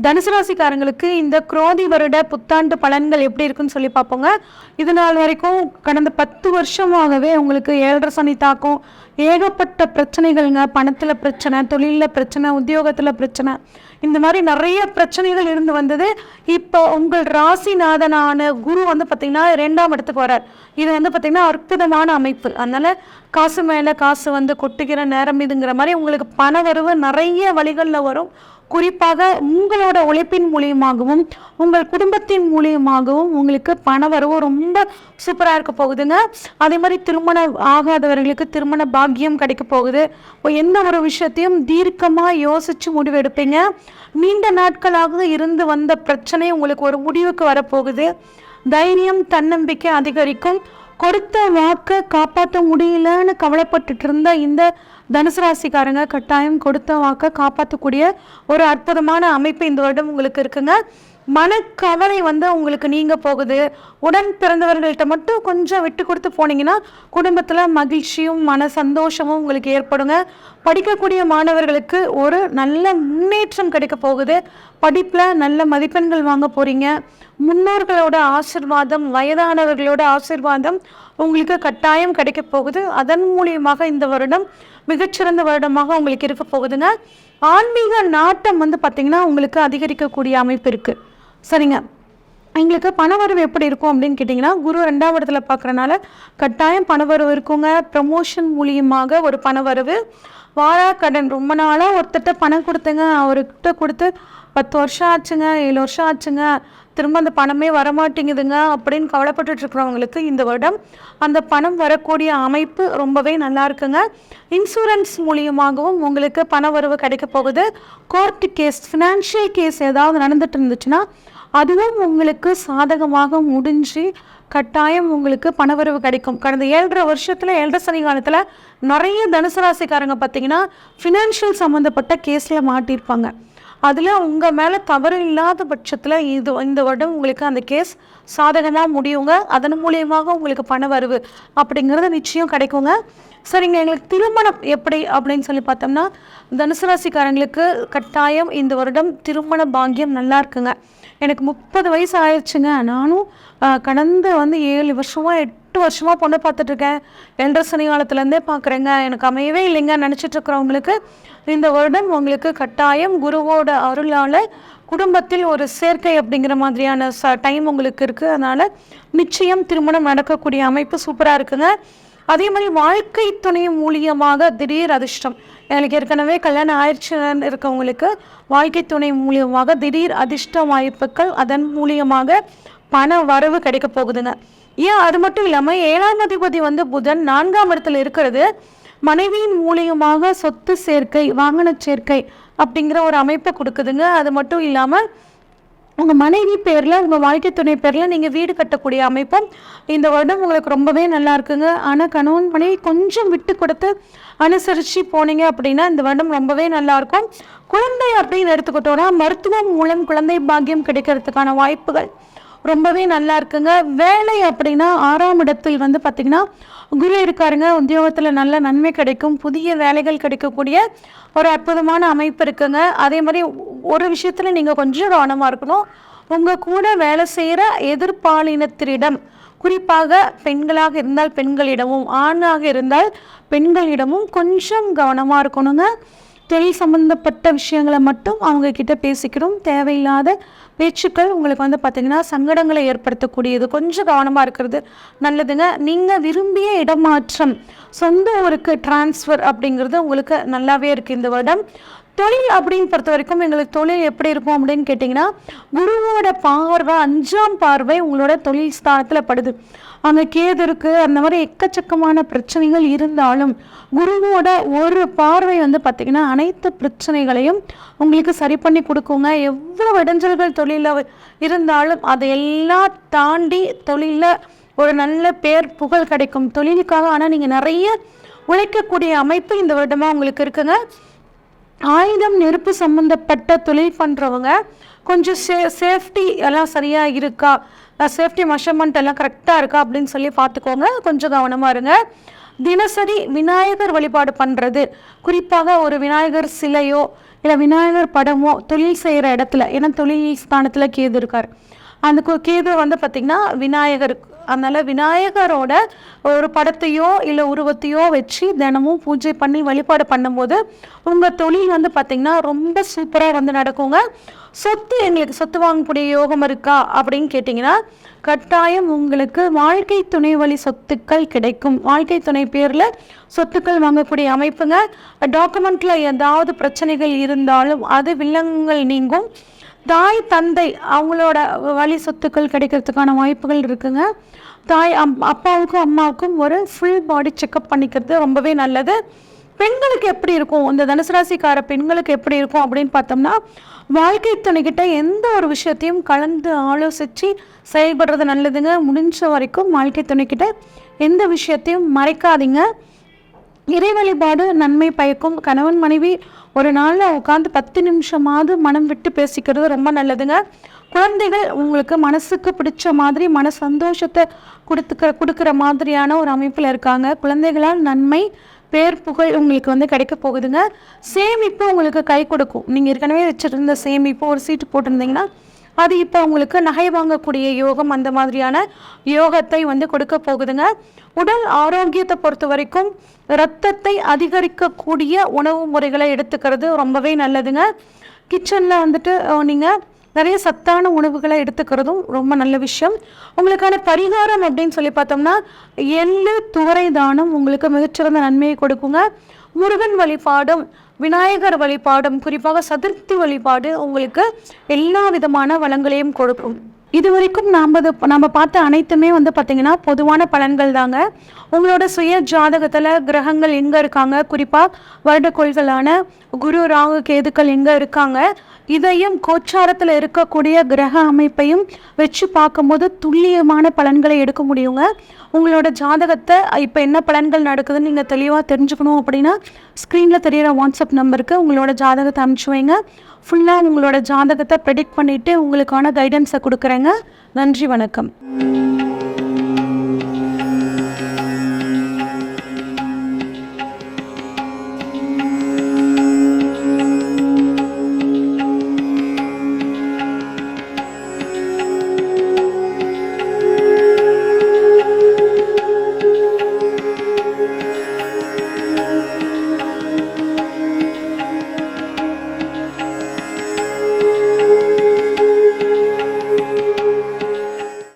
தனுசு ராசிக்காரங்களுக்கு இந்த குரோதி வருட புத்தாண்டு பலன்கள் எப்படி இருக்குன்னு சொல்லி பார்ப்போங்க. இது நாள் வரைக்கும் கடந்த பத்து வருஷமாகவே உங்களுக்கு ஏழரை சனி தாக்கம் ஏகப்பட்ட பிரச்சனைகள்ங்க. பணத்தில் பிரச்சனை தொழிலில் பிரச்சனை உத்தியோகத்தில் பிரச்சனை. இந்த மாதிரி நிறைய பிரச்சனைகள் இருந்து வந்தது. இப்போ உங்கள் ராசிநாதனான குரு வந்து பார்த்திங்கன்னா ரெண்டாம் இடத்துக்கு வரார். இது வந்து பார்த்திங்கன்னா அற்புதமான அமைப்பு. அதனால் காசு மேலே காசு வந்து கொட்டுகிற நேரம் இதுங்கிற மாதிரி உங்களுக்கு பண வரவு நிறைய வழிகளில் வரும். குறிப்பாக உங்களோட உழைப்பின் மூலியமாகவும் உங்கள் குடும்பத்தின் மூலியமாகவும் உங்களுக்கு பண வரவு ரொம்ப சூப்பராக இருக்க போகுதுங்க. அதே மாதிரி திருமணம் ஆகாதவர்களுக்கு திருமண பாக்கியம் கிடைக்க போகுது. எந்த ஒரு விஷயத்தையும் தீர்க்கமாக யோசித்து முடிவெடுப்பீங்க நீண்ட நாட்களாக இருந்து வந்த பிரச்சனை உங்களுக்கு ஒரு முடிவுக்கு வரப்போகுது. தைரியம் தன்னம்பிக்கை அதிகரிக்கும். கொடுத்த வாக்கை காப்பாற்ற முடியலன்னு கவலைப்பட்டுட்டு இருந்த இந்த தனுசு ராசிக்காரங்க கட்டாயம் கொடுத்த வாக்கை காப்பாற்றக்கூடிய ஒரு அற்புதமான அமைப்பு இந்த வருடம் உங்களுக்கு இருக்குங்க. மனக்கவலை வந்து உங்களுக்கு நீங்க போகுது. உடன் பிறந்தவர்கள்ட்ட மட்டும் கொஞ்சம் விட்டு கொடுத்து போனீங்கன்னா குடும்பத்தில் மகிழ்ச்சியும் மன சந்தோஷமும் உங்களுக்கு ஏற்படுங்க. படிக்கக்கூடிய மாணவர்களுக்கு ஒரு நல்ல முன்னேற்றம் கிடைக்க போகுது. படிப்பில் நல்ல மதிப்பெண்கள் வாங்க போகிறீங்க முன்னோர்களோட ஆசிர்வாதம் வயதானவர்களோட ஆசிர்வாதம் உங்களுக்கு கட்டாயம் கிடைக்க போகுது. அதன் மூலியமாக இந்த வருடம் மிகச்சிறந்த வருடமாக உங்களுக்கு இருக்க போகுதுங்க. ஆன்மீக நாட்டம் வந்து பார்த்திங்கன்னா உங்களுக்கு அதிகரிக்கக்கூடிய அமைப்பு இருக்குது சரிங்க. எங்களுக்கு பணவரவு எப்படி இருக்கும் அப்படின்னு கேட்டிங்கன்னா குரு ரெண்டாம் இடத்துல பார்க்குறனால கட்டாயம் பணவரவு இருக்குங்க. ப்ரமோஷன் மூலியமாக ஒரு பணவரவு. வாராக்கடன் ரொம்ப நாளாக ஒருத்தர்கிட்ட பணம் கொடுத்தேங்க. அவர்கிட்ட கொடுத்து பத்து வருஷம் ஆச்சுங்க ஏழு வருஷம் ஆச்சுங்க. திரும்ப அந்த பணமே வரமாட்டேங்குதுங்க அப்படின்னு கவலைப்பட்டு இருக்கிறவங்களுக்கு இந்த வருடம் அந்த பணம் வரக்கூடிய அமைப்பு ரொம்பவே நல்லா இருக்குங்க. இன்சூரன்ஸ் மூலியமாகவும் உங்களுக்கு பண வரவு கிடைக்க போகுது. கோர்ட்டு கேஸ் ஃபினான்ஷியல் கேஸ் ஏதாவது நடந்துட்டு இருந்துச்சுன்னா அதுவும் உங்களுக்கு சாதகமாக முடிஞ்சு கட்டாயம் உங்களுக்கு பணவரவு கிடைக்கும். கடந்த ஏழரை வருஷத்தில் ஏழரை சனி காலத்தில் நிறைய தனுசு ராசிக்காரங்க பார்த்தீங்கன்னா ஃபினான்ஷியல் சம்மந்தப்பட்ட கேஸில் மாட்டியிருப்பாங்க. அதில் உங்கள் மேலே தவறு இல்லாத பட்சத்தில் இது இந்த வருடம் உங்களுக்கு அந்த கேஸ் சாதகமாக முடியுங்க. அதன் மூலியமாக உங்களுக்கு பண வரவு அப்படிங்கிறது நிச்சயம் கிடைக்குங்க. சரிங்க எங்களுக்கு திருமணம் எப்படி அப்படின்னு சொல்லி பார்த்தோம்னா தனுசு ராசிக்காரங்களுக்கு கட்டாயம் இந்த வருடம் திருமண பாக்கியம் நல்லா இருக்குங்க. எனக்கு முப்பது வயசு ஆயிடுச்சுங்க. நானும் கடந்த வந்து ஏழு வருஷமாக எட்டு வருஷமாக பொண்ணு பார்த்துட்ருக்கேன். ரெண்டரை என்ற சனி காலத்துலேருந்தே பார்க்குறேங்க. எனக்கு அமையவே இல்லைங்க. நினச்சிட்டுருக்குறவங்களுக்கு இந்த வருடம் உங்களுக்கு கட்டாயம் குருவோட அருளால் குடும்பத்தில் ஒரு சேர்க்கை அப்படிங்கிற மாதிரியான ச டைம் உங்களுக்கு இருக்குது அதனால் நிச்சயம் திருமணம் நடக்கக்கூடிய அமைப்பு சூப்பராக இருக்குங்க. அதே மாதிரி வாழ்க்கை துணை மூலியமாக திடீர் அதிர்ஷ்டம். எனக்கு ஏற்கனவே கல்யாணம் ஆயிடுச்சுன்னு இருக்கவங்களுக்கு வாழ்க்கை துணை மூலியமாக திடீர் அதிர்ஷ்ட வாய்ப்புகள் அதன் மூலியமாக பண வரவு கிடைக்க போகுதுங்க. ஏன் அது மட்டும் இல்லாமல் ஏழாம் அதிபதி வந்து புதன் நான்காம் இடத்துல இருக்கிறது. மனைவியின் மூலியமாக சொத்து சேர்க்கை வாகன சேர்க்கை அப்படிங்கிற ஒரு அமைப்பை கொடுக்குதுங்க. அது மட்டும் இல்லாமல் உங்கள் மனைவி பேரில் உங்கள் வாழ்க்கை துணை பேரில் நீங்கள் வீடு கட்டக்கூடிய அமைப்பும் இந்த வருடம் உங்களுக்கு ரொம்பவே நல்லா இருக்குங்க. ஆனால் கணவன் மனைவி கொஞ்சம் விட்டு கொடுத்து அனுசரித்து போனீங்க அப்படின்னா இந்த வருடம் ரொம்பவே நல்லா இருக்கும். குழந்தை அப்படின்னு எடுத்துக்கிட்டோன்னா மருத்துவம் மூலம் குழந்தை பாக்கியம் கிடைக்கிறதுக்கான வாய்ப்புகள் ரொம்பவே நல்லா இருக்குங்க. வேலை அப்படின்னா ஆறாம் இடத்தில் வந்து பார்த்திங்கன்னா குரு இருக்காருங்க. உத்தியோகத்தில் நல்ல நன்மை கிடைக்கும். புதிய வேலைகள் கிடைக்கக்கூடிய ஒரு அற்புதமான அமைப்பு இருக்குங்க. அதே மாதிரி ஒரு விஷயத்தில் நீங்கள் கொஞ்சம் கவனமாக இருக்கணும். உங்கள் கூட வேலை செய்கிற எதிர்பாலினத்திரிடம் குறிப்பாக பெண்களாக இருந்தால் பெண்களிடமும் ஆணாக இருந்தால் பெண்களிடமும் கொஞ்சம் கவனமாக இருக்கணுங்க. தொழில் சம்மந்தப்பட்ட விஷயங்களை மட்டும் அவங்க கிட்ட பேசிக்கணும் தேவையில்லாத பேச்சுக்கள் உங்களுக்கு வந்து பார்த்திங்கன்னா சங்கடங்களை ஏற்படுத்தக்கூடியது. கொஞ்சம் கவனமாக இருக்கிறது நல்லதுங்க. நீங்கள் விரும்பிய இடமாற்றம் சொந்த ஊருக்கு டிரான்ஸ்ஃபர் அப்படிங்கிறது உங்களுக்கு நல்லாவே இருக்குது இந்த வருடம். தொழில் அப்படின்னு பொறுத்த வரைக்கும் எங்களுக்கு தொழில் எப்படி இருக்கும் அப்படின்னு கேட்டிங்கன்னா குருவோட பார்வை அஞ்சாம் பார்வை உங்களோட தொழில் ஸ்தானத்தில் படுது. அங்கே கேது இருக்குது அந்த மாதிரி எக்கச்சக்கமான பிரச்சனைகள் இருந்தாலும் குருவோட ஒரு பார்வை வந்து பார்த்திங்கன்னா அனைத்து பிரச்சனைகளையும் உங்களுக்கு சரி பண்ணி கொடுக்குங்க. எவ்வளோ இடைஞ்சல்கள் தொழிலில் இருந்தாலும் அதையெல்லாம் தாண்டி தொழிலில் ஒரு நல்ல பேர் புகழ் கிடைக்கும் தொழிலுக்காக. ஆனால் நீங்கள் நிறைய உழைக்கக்கூடிய அமைப்பு இந்த வருடமாக உங்களுக்கு இருக்குங்க. ஆயுதம் நெருப்பு சம்மந்தப்பட்ட தொழில் பண்ணுறவங்க கொஞ்சம் சே சேஃப்டி எல்லாம் சரியாக இருக்கா? சேஃப்டி மெஷர்மெண்ட் எல்லாம் கரெக்டாக இருக்கா அப்படின்னு சொல்லி பார்த்துக்கோங்க. கொஞ்சம் கவனமாக இருங்க. தினசரி விநாயகர் வழிபாடு பண்ணுறது குறிப்பாக ஒரு விநாயகர் சிலையோ இல்லை விநாயகர் படமோ தொழில் செய்கிற இடத்துல ஏன்னா தொழில் ஸ்தானத்தில் கேது இருக்கார். அந்த கு- கேது வந்து பார்த்திங்கன்னா விநாயகர் அதனால் விநாயகரோட ஒரு படத்தையோ இல்லை உருவத்தையோ வச்சு தினமும் பூஜை பண்ணி வழிபாடு பண்ணும்போது உங்கள் தொழில் வந்து பார்த்திங்கன்னா ரொம்ப சூப்பராக வந்து நடக்குங்க. சொத்து எங்களுக்கு சொத்து வாங்கக்கூடிய யோகம் இருக்கா? அப்படின்னு கேட்டிங்கன்னா கட்டாயம் உங்களுக்கு வாழ்க்கை துணை வழி சொத்துக்கள் கிடைக்கும். வாழ்க்கை துணை பேரில் சொத்துக்கள் வாங்கக்கூடிய அமைப்புங்க. டாக்குமெண்ட்டில் ஏதாவது பிரச்சனைகள் இருந்தாலும் அது வில்லங்கள் நீங்கும். தாய் தந்தை அவங்களோட வழி சொத்துக்கள் கிடைக்கிறதுக்கான வாய்ப்புகள் இருக்குங்க. தாய் அம் அப்பாவுக்கும் அம்மாவுக்கும் ஒரு ஃபுல் பாடி செக்கப் பண்ணிக்கிறது ரொம்பவே நல்லது. பெண்களுக்கு எப்படி இருக்கும்? இந்த தனுசு ராசிக்கார பெண்களுக்கு எப்படி இருக்கும் அப்படின்னு பார்த்தோம்னா வாழ்க்கை துணைக்கிட்ட எந்த ஒரு விஷயத்தையும் கலந்து ஆலோசித்து செயல்படுறது நல்லதுங்க. முடிஞ்ச வரைக்கும் வாழ்க்கை துணைக்கிட்ட எந்த விஷயத்தையும் மறைக்காதீங்க. இறை வழிபாடு நன்மை பயக்கும் கணவன் மனைவி ஒரு நாளில் உட்காந்து பத்து நிமிஷமாவது மனம் விட்டு பேசிக்கிறது ரொம்ப நல்லதுங்க. குழந்தைகள் உங்களுக்கு மனசுக்கு பிடிச்ச மாதிரி மன சந்தோஷத்தை கொடுத்துக்க கொடுக்குற மாதிரியான ஒரு அமைப்பில் இருக்காங்க. குழந்தைகளால் நன்மை பேர் புகழ் உங்களுக்கு வந்து கிடைக்க போகுதுங்க. சேமிப்பு உங்களுக்கு கை கொடுக்கும். நீங்கள் ஏற்கனவே வச்சுருந்த சேமிப்பு ஒரு சீட்டு போட்டிருந்தீங்கன்னா அது இப்போ உங்களுக்கு நகை வாங்கக்கூடிய யோகம் அந்த மாதிரியான யோகத்தை வந்து கொடுக்க போகுதுங்க. உடல் ஆரோக்கியத்தை பொறுத்த வரைக்கும் இரத்தத்தை அதிகரிக்கக்கூடிய உணவு முறைகளை எடுத்துக்கிறது ரொம்பவே நல்லதுங்க. கிச்சனில் வந்துட்டு நீங்கள் நிறைய சத்தான உணவுகளை எடுத்துக்கிறதும் ரொம்ப நல்ல விஷயம். உங்களுக்கான பரிகாரம் அப்படின்னு சொல்லி பார்த்தோம்னா எள்ளு துவரை தானம் உங்களுக்கு மிகச்சிறந்த நன்மையை கொடுக்குங்க. முருகன் வழிபாடும் விநாயகர் வழிபாடும் குறிப்பாக சதுர்த்தி வழிபாடு உங்களுக்கு எல்லா விதமான வளங்களையும் கொடுக்கும். இது வரைக்கும் நாம் நம்ம பார்த்த அனைத்துமே வந்து பார்த்திங்கன்னா பொதுவான பலன்கள் தாங்க. உங்களோட சுய ஜாதகத்தில் கிரகங்கள் எங்கே இருக்காங்க? குறிப்பாக வருடக்கோள்களான குரு ராகு கேதுக்கள் எங்கே இருக்காங்க? இதையும் கோச்சாரத்தில் இருக்கக்கூடிய கிரக அமைப்பையும் வச்சு பார்க்கும்போது துல்லியமான பலன்களை எடுக்க முடியுங்க. உங்களோட ஜாதகத்தை இப்போ என்ன பலன்கள் நடக்குதுன்னு நீங்கள் தெளிவாக தெரிஞ்சுக்கணும் அப்படின்னா ஸ்க்ரீனில் தெரியிற வாட்ஸ்அப் நம்பருக்கு உங்களோட ஜாதகத்தை அனுப்பிச்சு வைங்க. ஃபுல்லாக உங்களோட ஜாதகத்தை ப்ரெடிக்ட் பண்ணிவிட்டு உங்களுக்கான கைடன்ஸை கொடுக்குறேங்க. நன்றி வணக்கம்.